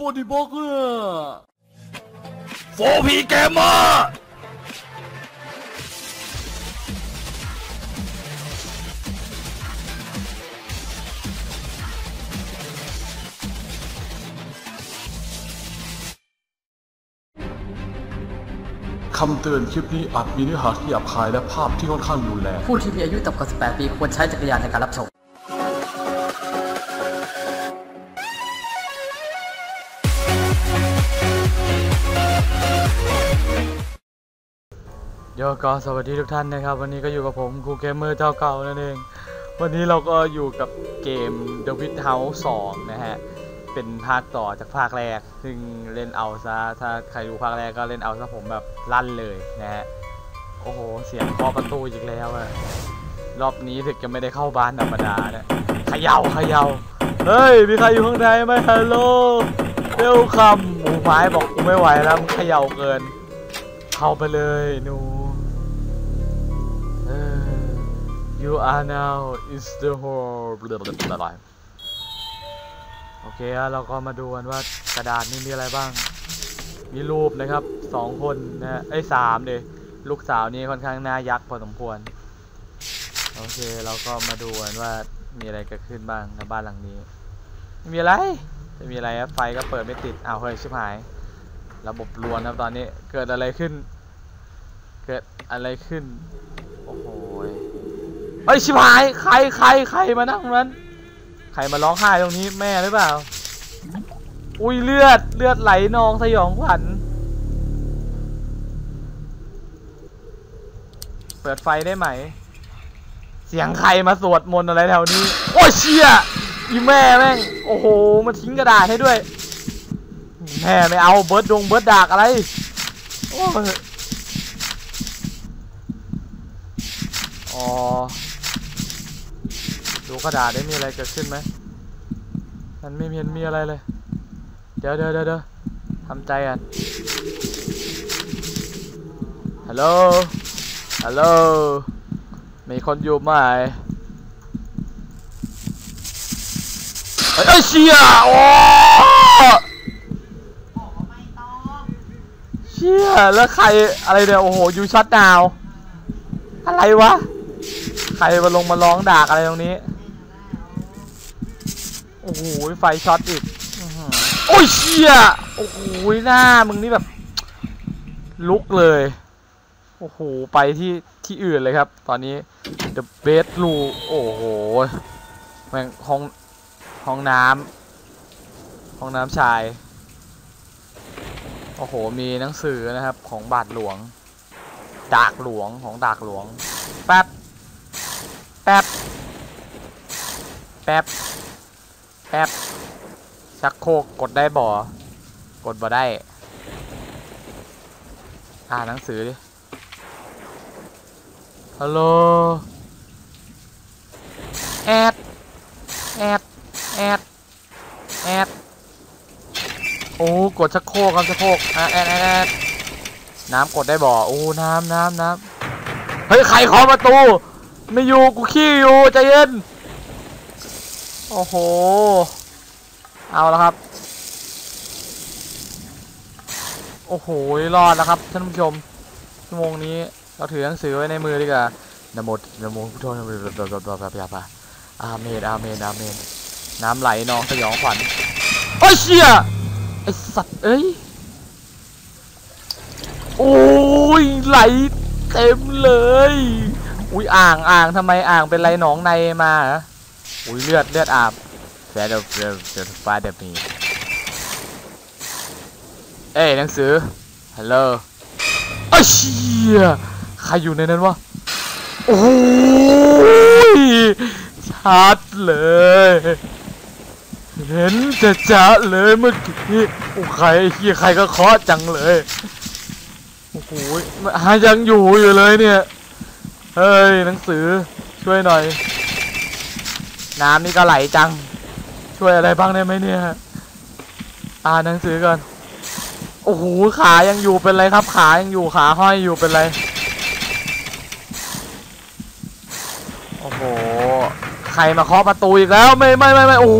ฟอร์ดีบอกเกอร์โฟพีเกมเมอร์คำเตือนคลิปนี้อาจมีเนื้อหาที่หยาบคายและภาพที่ค่อนข้างรุนแรง ผู้ที่มีอายุต่ำกว่า 18 ปีควรใช้จักรยานในการรับชม โยก็สวัสดีทุกท่านนะครับ วันนี้ก็อยู่กับผมครูเกมเมอร์เจ้าเก่านั่นเอง วันนี้เราก็อยู่กับเกม The Wit House 2 นะฮะ เป็นภาคต่อจากภาคแรก ซึ่งเล่นเอาซะ ถ้าใครดูภาคแรกก็เล่นเอาซะผมแบบลั่นเลยนะฮะ โอ้โห เสียงเคาะประตูอีกแล้วอะรอบนี้ถึงจะไม่ได้เข้าบ้านธรรมดานะเขย่าเขย่าเฮ้ย มีใครอยู่ข้างในไหมฮัลโหลเวคัมหมูไม้บอกกูไม่ไหวแล้วมึงเขย่าเกิน เข้าไปเลยหนู you are now is the whole โอเคอะเราก็มาดูกันว่ากระดาษนี่มีอะไรบ้าง มีรูปนะครับสองคนนะไอ้สามเดยลูกสาวนี่ค่อนข้างน้ายักษ์พอสมควร โอเคเราก็มาดูกันว่ามีอะไรเกิดขึ้นบ้างในบ้านหลังนี้ม,มีอะไร จะมีอะไรครับไฟก็เปิดไม่ติดอ้าวเฮ้ยชิบหาย ระบบรวนครับตอนนี้เกิดอะไรขึ้น เกิดอะไรขึ้น โอ้โห ยเฮ้ยชิบหายใครใครใครมานั่งตรงนั้น ใครมาร้องไห้ตรงนี้แม่หรือเปล่า อุ้ยเลือดเลือดไหลนองสยองขวัญ เปิดไฟได้ไหม เสียงใครมาสวดมนต์อะไรแถวนี้ โอ้ยเชี่ยอีแม่แม่ง โอ้โหมาทิ้งกระดาษให้ด้วย แม่ไม่เอาเบิร์ดดงเบิร์ดดากอะไร โอ้ยอ๋อ ดูกระดาษได้มีอะไรเกิดขึ้นไหมมันไม่เห็นมีอะไรเลย เดี๋ยวเดี๋ยวเดี๋ยวทำใจอะฮัลโหล ฮัลโหล มีคนอยู่ไหมเฮ้ยเอ้เชี่ยโอ้เชี่ยแล้วใครอะไรเนี่ยโอ้โหยูช็อตดาว อะไรวะ ใครมาลงมาร้องด่าอะไรตรงนี้ อ้โหไฟช็อตอีกโอ้ยเชี่ยโอ้โหหน้ามึงนี่แบบ ลุกเลย โอ้โห ไปที่ที่อื่นเลยครับ ตอนนี้ The Bedroom โอ้โหแม่งห้องห้องน้ำห้องน้ำชาย โอ้โห มีหนังสือนะครับของบาทหลวง ดากหลวงของดากหลวง แป๊บ แป๊บ แป๊บ แป๊บชักโครกกดได้บ่กดบ่ได้ อ่านหนังสือดิ ฮัลโหล แอด แอด แอด แอด โอ้ กดชักโครกครับชักโครกอะแอดแอดแอดน้ำกดได้บ่โอ้ น้ำน้ำน้ำเฮ้ย ใครเคาะประตู ไม่อยู่ กูขี้อยู่ ใจเย็น โอ้โห เอาแล้วครับ โอ้โห รอดแล้วครับท่านผู้ชม ชั่วโมงนี้เราถือหนังสือไว้ในมือดีกว่านโมนโมพุทโธนโมบลาบลาบบบลาบลาอาเมนอาเมนอาเมน น้ำไหลนองสยองขวัญโอ้ยเชี่ยไอสัตว์เอ้ย โอ้ยไหลเต็มเลย อุ้ยอ่างอ่างทำไมอ่างเป็นไรหนองในมาเหร อุ้ยเลือดเลือดอาบแฟเดอร์เดอร์เดอร์ฟาเดอร์มีเอ้ยหนังสือฮัลโหลไอ้ยเชี่ยใครอยู่ในนั้นวะโอ้ยชัดเลย เห็นจะจะเลยเมื่อกี้โอ้ใครไอ้เฮียใครก็เคาะจังเลยโอ้โหหายังอยู่อยู่เลยเนี่ยเฮ้ยหนังสือช่วยหน่อย น้ำนี่ก็ไหลจัง ช่วยอะไรบ้างได้ไหมเนี่ยอ่านหนังสือก่อน โอ้โห ขายังอยู่เป็นไรครับ ขายังอยู่ขาห้อยอยู่เป็นไร โอ้โห ใครมาเคาะประตูอีกแล้ว ไม่ไม่ไม่ไม่โอ้โห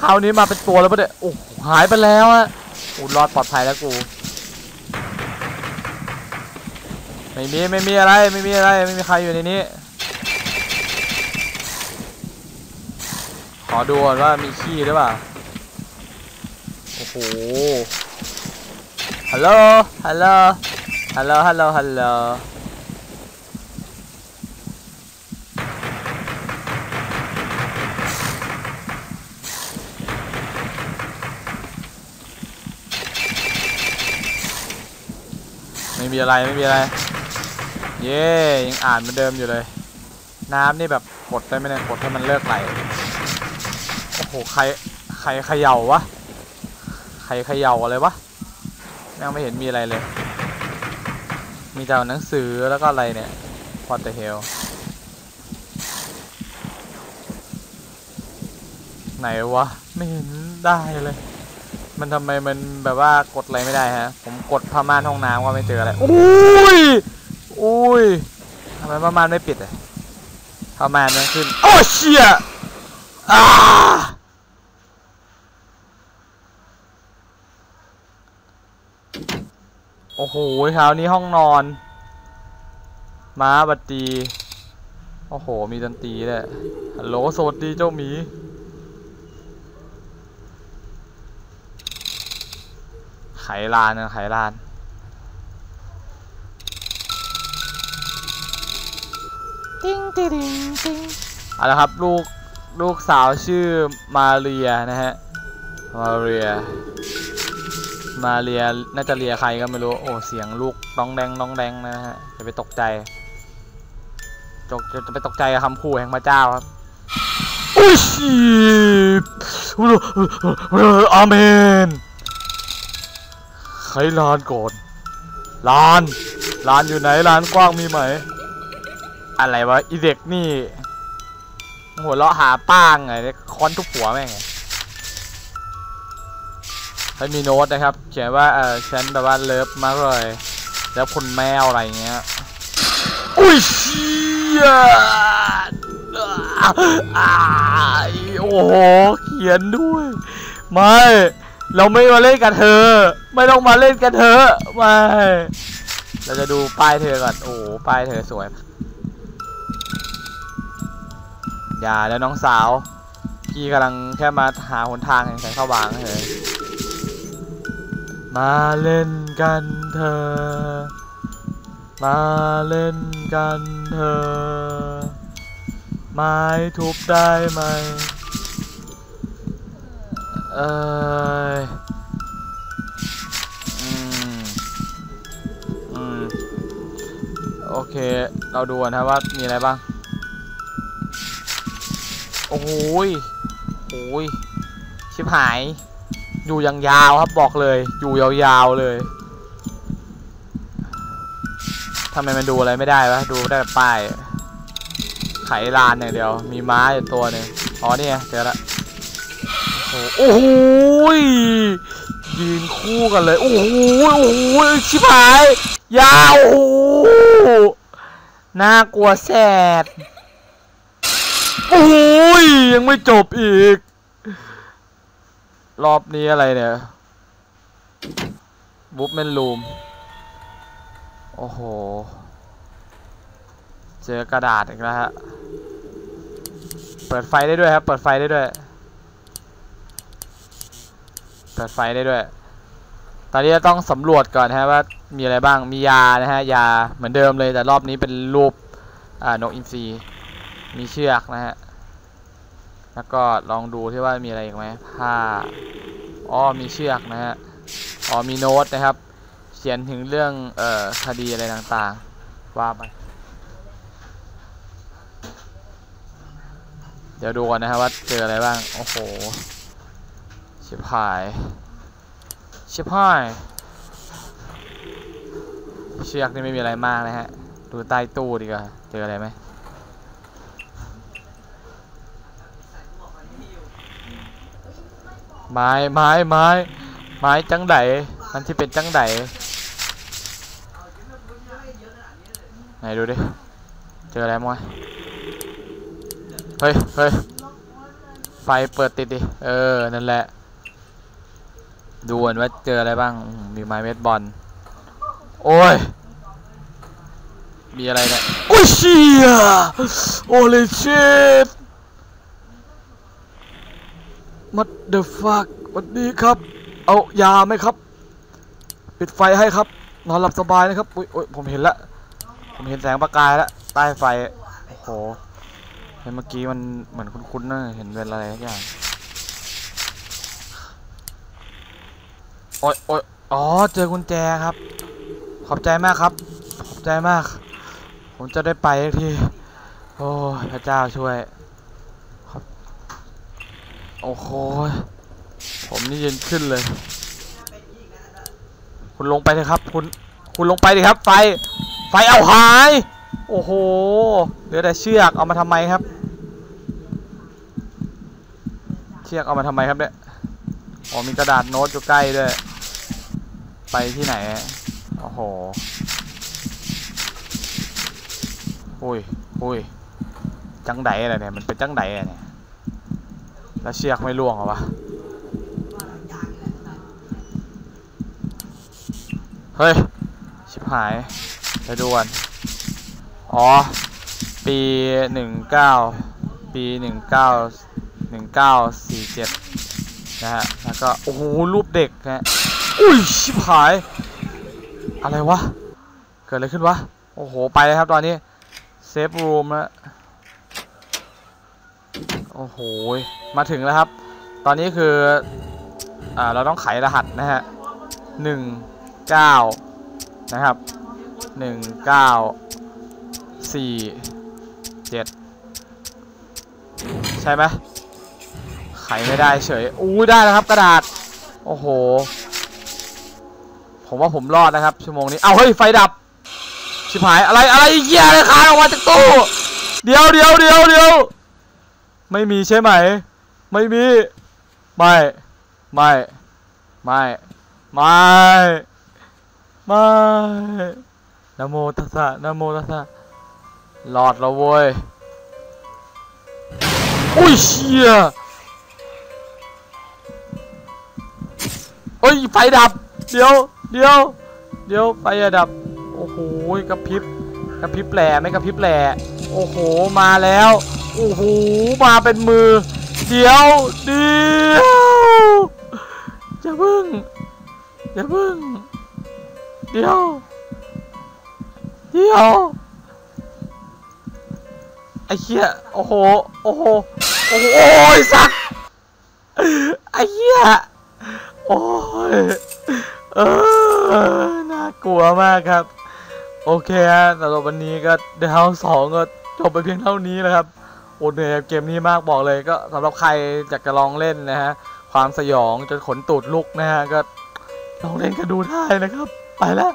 คราวนี้มาเป็นตัวแล้วปะเนี่ย โอ้หหายไปแล้วอะอูรอดปลอดภัยแล้วกู ไม่มีไม่มีอะไรไม่มีอะไรไม่มีใครอยู่ในนี้ อดูก่อนว่ามีขี้หรือเปล่า โอ้โห ฮัลโหล ฮัลโหล ฮัลโหล ฮัลโหล ฮัลโหลไม่มีอะไรไม่มีอะไร เย้ยังอ่านเหมือนเดิมอยู่เลย น้ำนี่แบบกดได้ไหมเนี่ยกดให้มันเลิกไหล หใครใครเขย่าวะใครเขย่าอะไรวะยังไม่เห็นมีอะไรเลย มีแต่หนังสือแล้วก็อะไรเนี่ย What the hell ไหนวะ ไม่เห็นได้เลย มันทำไมมันแบบว่ากดอะไรไม่ได้ฮะ ผมกดผ้าม่านห้องน้ำก็ไม่เจออะไรอุ้ยอุ้ยทำไมผ้าม่านไม่ปิดอะผ้าม่านมันขึ้น โอ้เชี่ยอ่า โอ้โหเช้านี้ห้องนอน ม้าบัดดีโอ้โห มีดนตรีด้วยฮัลโหลสวัสดีเจ้าหมี ไขลานนะไขลาน ติ้งติ้งติ้งเอาละครับ ลูก ลูกสาวชื่อมาเรียนะฮะ มาเรีย มาเรียน่าจะเรียใครก็ไม่รู้ โอ้ เสียงลูกน้องแดงน้องแดงนะฮะจะไปตกใจจกจะไปตกใจคำขู่แห่งพระเจ้าครับโอ้ยอาเมนใครลานก่อนลานลานอยู่ไหนลานกว้างมีไหม อะไรวะอีเด็กนี่หัวเราะหาป้างไงค้อนทุกหัวแม่งไง เขามีโน้ตนะครับ เขียนว่าเออฉันแบบว่าเลิฟมากเลย แล้วคุณแมวอะไรเงี้ยอุ้ยเชี่ยโอ้โหเขียนด้วย ไม่ เราไม่มาเล่นกับเธอ ไม่ต้องมาเล่นกับเธอไม่เราจะดูป้ายเธอก่อนโอ้โหป้ายเธอสวยอย่าแล้วน้องสาว พี่กำลังแค่มาหาหนทางแห่งแสงสว่างเฉย มาเล่นกันเธอ มาเล่นกันเธอ ไม้ทุบได้ไหม เอ้ยอืม อืม โอเค เราดูกันนะว่ามีอะไรบ้าง โอ้โหยโอ้ย ชิบหาย อยู่ยังยาวครับบอกเลย อยู่ยาวๆเลยทำไมมันดูอะไรไม่ได้วะดูได้แต่ป้ายไขลานอย่างเดียว มีม้าอยู่ตัวหนึ่งอ๋อนี่ไงเจอละโอ้โหยืนคู่กันเลย โอ้โหโอ้โหชิบหาย ยาวโอ้โหน่ากลัวแสดโอ้ยยังไม่จบอีก รอบนี้อะไรเนี่ยบุ๊บแมนลูม โอ้โห เจอกระดาษอีกแล้วฮะ เปิดไฟได้ด้วยครับ เปิดไฟได้ด้วย เปิดไฟได้ด้วย ตอนนี้ต้องสำรวจก่อนนะฮะว่ามีอะไรบ้าง มียานะฮะ ยาเหมือนเดิมเลยแต่รอบนี้เป็นรูป อ่านกอินทรีมีเชือกนะฮะ แล้วก็ลองดูที่ว่ามีอะไรอีกไหมผ้าอ๋อมีเชือกนะฮะอ๋อมีโน้ตนะครับ เขียนถึงเรื่องเอ่อคดีอะไรต่างๆ ว่าไปเดี๋ยวดูก่อนนะครับว่าเจออะไรบ้าง โอ้โหชิบหายชิบหายเชือกนี่ไม่มีอะไรมากนะฮะ ดูใต้ตู้ดีกว่า เจออะไรไหม ไม้ไม้ไม้ไม้จังไดมันที่เป็นจังไดไหนดูดิ เจออะไรมั้งเฮ้ยเฮ้ยไฟเปิดติดดิ เออ นั่นแหละ ดูกันว่าเจออะไรบ้าง มีไม้เมดบอล โอ้ย มีอะไรเนี่ย โอ้ยเชี่ยโอ้เลยเชิด มัดเดอะฟักวันนี้ครับ เอายาไหมครับ ปิดไฟให้ครับ นอนหลับสบายนะครับอุ้ยอุ้ยผมเห็นละผมเห็นแสงประกายแล้วใต้ไฟโอ้โหเห็นเมื่อกี้มันเหมือนคุ้นๆนะเห็นเป็นอะไรสักอย่างโอ้ยโอ้ยอ๋อเจอกุญแจครับ ขอบใจมากครับ ขอบใจมาก ผมจะได้ไปสักทีโอ้พระเจ้าช่วย โอ้โหผมนี่เย็นขึ้นเลย คุณลงไปเลยครับ คุณ คุณลงไปดิครับ ไฟ ไฟเอาหาย โอ้โห เหลือแต่เชือก เอามาทำไมครับ เชือกเอามาทำไมครับเนี่ย อ๋อ มีกระดาษโน้ตอยู่ใกล้ด้วย ไปที่ไหน โอ้โหอุ้ยอุ้ยจังไดอะไรเนี่ย มันเป็นจังไดอะเนี่ย แล้วเชือกไม่ล่วงหรอวะ เฮ้ย ชิบหายไปดูกันอ๋อ ปีหนึ่งเก้าปีหนึ่งเก้าหนึ่งเก้าสี่เจ็ดนะฮะ แล้วก็ โอ้โห รูปเด็กนะฮะอุ้ย ชิบหาย อะไรวะ เกิดอะไรขึ้นวะ โอ้โห ไปเลยครับตอนนี้ เซฟรูมแล้ว โอ้โห มาถึงแล้วครับ ตอนนี้คืออ่าเราต้องไขรหัสนะฮะหนึ่งเก้านะครับหนึ่งเก้าสี่เจ็ดใช่ไหมไขไม่ได้เฉย อู้ได้แล้วครับกระดาษ โอ้โห ผมว่าผมรอดนะครับ ชั่วโมงนี้ เอาเฮ้ยไฟดับ ชิบหายอะไรอะไรเหี้ยอะไรคานออกมาจากตู้ เดี๋ยวเดี๋ยวเดี๋ยวเดี๋ยว ไม่มีใช่ไหม ไม่มี ไม่ ไม่ ไม่ ไม่ ไม่นโมตัสสะนโมตัสสะหลอดแล้วเว้ยอุ้ยเชี่ยเอ้ยไฟดับ เดี๋ยว เดี๋ยว เดี๋ยวไฟจะดับ โอ้โหกระพริบ กระพริบแหล่ไม่กระพริบแหล่โอ้โห มาแล้ว โอ้โห มาเป็นมือ เดี๋ยวเดียวอย่าพึ่งอย่าพึ่ง เดี๋ยว เดี๋ยว ไอ้เหี้ย โอ้โห โอ้โห โอ้โหยสักไอ้เหี้ย โอ้ย เออ น่ากลัวมากครับ โอเคฮะสำหรับวันนี้ก็เดาสองก็จบไปเพียงเท่านี้แล้วครับ โอ้เหนื่อยกับเกมนี้มากบอกเลยก็สำหรับใครอยากจะลองเล่นนะฮะความสยองจนขนตูดลุกนะฮะก็ลองเล่นกันดูได้นะครับ ไปแล้ว